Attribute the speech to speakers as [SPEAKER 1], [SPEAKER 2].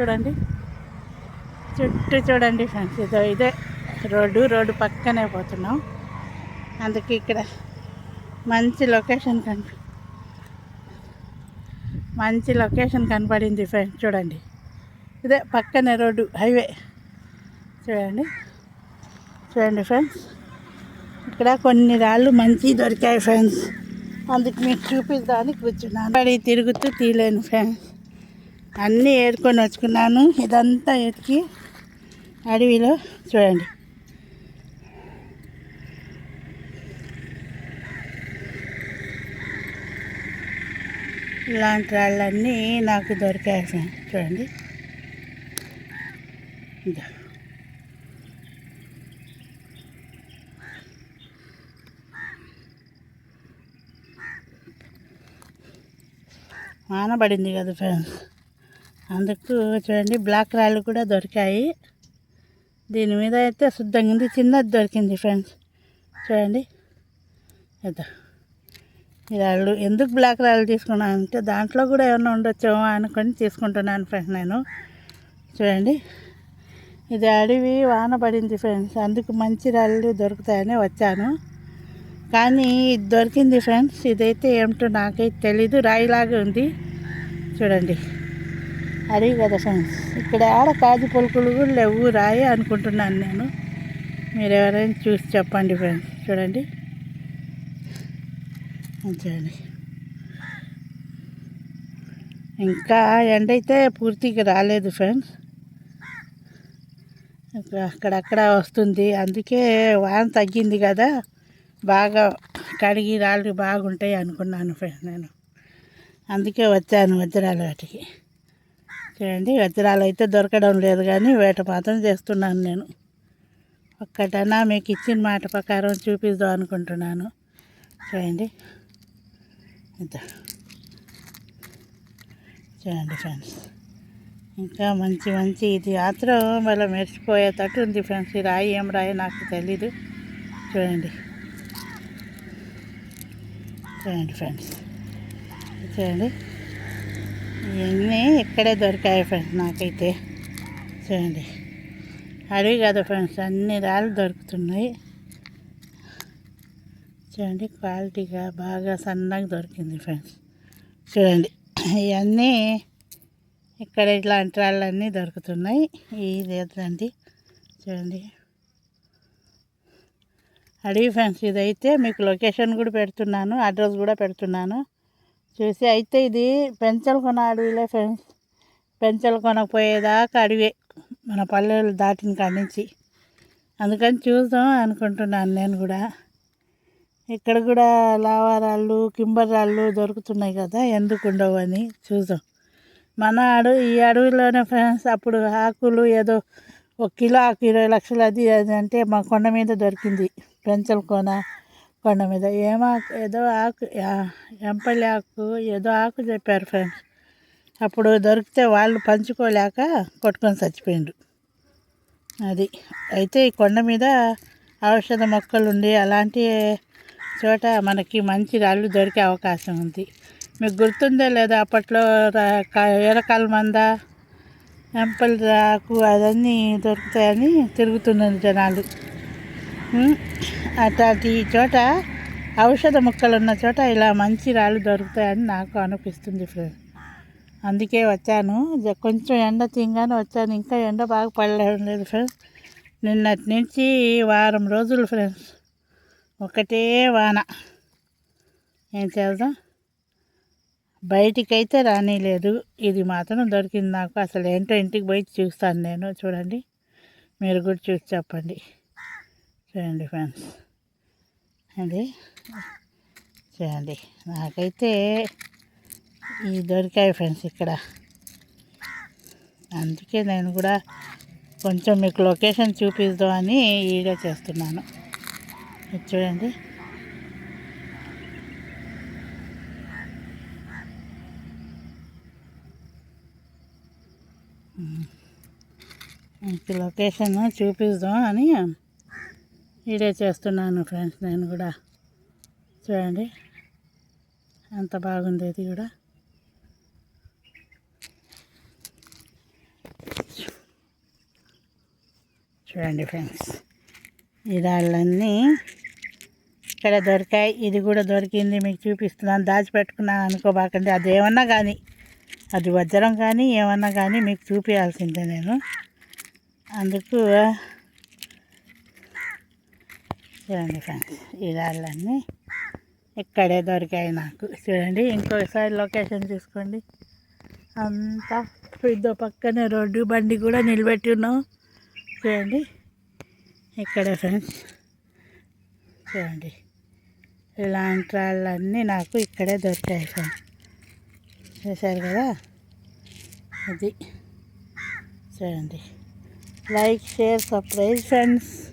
[SPEAKER 1] చూడండి. చుట్టూ చూడండి ఫ్రెండ్స్. ఇదో ఇదే రోడ్డు. రోడ్డు పక్కనే పోతున్నాం. అందుకే ఇక్కడ మంచి లొకేషన్ కనిపి మంచి లొకేషన్ కనపడింది ఫ్రెండ్స్. చూడండి. ఇదే పక్కనే రోడ్డు. హైవే. చూడండి. చూడండి ఫ్రెండ్స్. ఇక్కడ కొన్ని రాళ్ళు మంచి దొరికాయి ఫ్రెండ్స్. అందుకు మీకు చూపిద్దామని కూర్చున్నాను. పడి తిరుగుతూ తీయలేను ఫ్రెండ్స్. అన్నీ ఏరుకొని వచ్చుకున్నాను. ఇదంతా ఎతికి అడవిలో చూడండి. ఇలాంటి రాళ్ళన్నీ నాకు దొరికాయి చూడండి. ఇదో. వాన పడింది కదా ఫ్రెండ్స్. అందుకు చూడండి బ్లాక్ రాళ్ళు కూడా దొరికాయి. దీని మీద అయితే శుద్ధంగా ఉంది చిన్నది దొరికింది ఫ్రెండ్స్ చూడండి. ఇదో. ఈ రాళ్ళు ఎందుకు బ్లాక్ రాళ్ళు తీసుకున్నాను అంటే దాంట్లో కూడా ఏమైనా ఉండొచ్చేమో అనుకొని తీసుకుంటున్నాను ఫ్రెండ్స్ నేను. చూడండి. ఇది అడవి వాన పడింది ఫ్రెండ్స్ అందుకు మంచి రాళ్ళు దొరుకుతాయని వచ్చాను. కానీ ఇది దొరికింది ఫ్రెండ్స్ ఇదైతే ఏమిటో నాకైతే తెలీదు. రాయిలాగా ఉంది. చూడండి. అది కదా ఫ్రెండ్స్. ఇక్కడ ఆడ కాజు పలుకులు కూడా లేవు రాయి అనుకుంటున్నాను నేను. మీరు ఎవరైనా చూసి చెప్పండి ఫ్రెండ్స్. చూడండి. చూడండి. ఇంకా ఎండ అయితే పూర్తిగా రాలేదు ఫ్రెండ్స్. అక్కడక్కడ వస్తుంది. అందుకే వాన తగ్గింది కదా. బాగా కడిగి రాళ్ళు బాగుంటాయి అనుకున్నాను ఫ్రెండ్స్ నేను. అందుకే వచ్చాను వజ్రాలు వాటికి. చూడండి వజ్రాలు అయితే దొరకడం లేదు కానీ వేట మాత్రం చేస్తున్నాను నేను. ఒక్కటన్నా మీకు ఇచ్చిన మాట ప్రకారం చూపిద్దాం అనుకుంటున్నాను. చూడండి. ఇద్దా. చూడండి ఫ్రెండ్స్. ఇంకా మంచి మంచి ఇది మాత్రం మళ్ళీ మెరిసిపోయేటట్టు ఉంది ఫ్రెండ్స్. ఈ రాయి ఏం రాయి నాకు తెలీదు. చూడండి. చూడండి ఫ్రెండ్స్. చూడండి. ఇవన్నీ ఇక్కడే దొరికాయి ఫ్రెండ్స్ నాకైతే. చూడండి. అడవి కదా ఫ్రెండ్స్ అన్ని రాళ్ళు దొరుకుతున్నాయి. చూడండి క్వాలిటీగా బాగా సన్నగా దొరికింది ఫ్రెండ్స్ చూడండి. ఇవన్నీ ఇక్కడ ఇట్లాంటి రాళ్ళన్నీ దొరుకుతున్నాయి. ఇది ఎట్లాంటి చూడండి. అడవి ఫ్రెండ్స్ ఇదైతే మీకు లొకేషన్ కూడా పెడుతున్నాను అడ్రస్ కూడా పెడుతున్నాను. చూసి అయితే ఇది పెంచలు కొన ఫ్రెండ్స్. పెంచల కొనకు పోయేదాకా అడవే మన పల్లెలు దాటిన కాడి నుంచి అందుకని చూద్దాం అనుకుంటున్నాను నేను కూడా. ఇక్కడ కూడా లావారాళ్ళు కింబర్ రాళ్ళు దొరుకుతున్నాయి కదా ఎందుకు ఉండవు అని చూద్దాం. మన అడవి ఈ అడవిలోనే ఫ్రెండ్స్ అప్పుడు ఆకులు ఏదో ఒక కిలో ఆకు ఇరవై లక్షలు అది అది అంటే మా కొండ మీద దొరికింది పెంచల కొన. కొండ మీద. ఏమాకు ఏదో ఆకు ఎంపల్లి ఆకు ఏదో ఆకు చెప్పారు ఫ్రెండ్స్. అప్పుడు దొరికితే వాళ్ళు పంచుకోలేక కొట్టుకొని చచ్చిపోయిండు అది. అయితే ఈ కొండ మీద ఔషధ మొక్కలు ఉండి అలాంటి చోట మనకి మంచి రాళ్ళు దొరికే అవకాశం ఉంది. మీకు గుర్తుందో లేదా అప్పట్లో ఎరకాల మంద ఎంపల్ రాకు అవన్నీ దొరుకుతాయని తిరుగుతున్నారు జనాలు. అట్లాంటి చోట ఔషధ మొక్కలు ఉన్న చోట ఇలా మంచి రాళ్ళు దొరుకుతాయని నాకు అనిపిస్తుంది ఫ్రెండ్స్ అందుకే వచ్చాను. కొంచెం ఎండ తింగానే వచ్చాను. ఇంకా ఎండ బాగా పడలేదు లేదు ఫ్రెండ్స్ నిన్నటి నుంచి వారం రోజులు ఫ్రెండ్స్. ఒకటే వాన. ఏం చేద్దాం? బయటికైతే రానిలేదు. ఇది మాత్రం దొరికింది నాకు. అసలు ఏంటో ఇంటికి పోయి చూస్తాను నేను. చూడండి. మీరు కూడా చూసి చెప్పండి. చూడండి ఫ్రెండ్స్. అది చూడండి. నాకైతే ఈ దొరికాయి ఫ్రెండ్స్ ఇక్కడ. అందుకే నేను కూడా కొంచెం మీకు లొకేషన్ చూపిద్దామని వీడియో చేస్తున్నాను. ఇది చూడండి. మీకు లొకేషన్ చూపిద్దాం అని వీడియో చేస్తున్నాను ఫ్రెండ్స్ నేను కూడా. చూడండి. ఎంత బాగుంది ఇది కూడా. చూడండి ఫ్రెండ్స్. ఇదాళ్ళన్నీ ఇక్కడ దొరికాయి. ఇది కూడా దొరికింది. మీకు చూపిస్తున్నాను. దాచిపెట్టుకున్నాను అనుకోబాకండి. అది ఏమన్నా కానీ అది వజ్రం కానీ ఏమన్నా కానీ మీకు చూపించాల్సిందే నేను. అందుకు చూడండి ఫ్రెండ్స్ ఈ రాళ్ళన్నీ ఇక్కడే దొరికాయి నాకు. చూడండి ఇంకోసారి లొకేషన్ చూసుకోండి. అంతా ఇదో పక్కనే రోడ్డు బండి కూడా నిలబెట్టి ఉన్నాం. చూడండి ఇక్కడే ఫ్రెండ్స్. చూడండి ఇలాంటి రాళ్ళన్నీ నాకు ఇక్కడే దొరికాయి ఫ్రెండ్స్. చూశారు కదా? అది. చూడండి లైక్ షేర్ సర్ప్రైజ్ ఫ్రెండ్స్.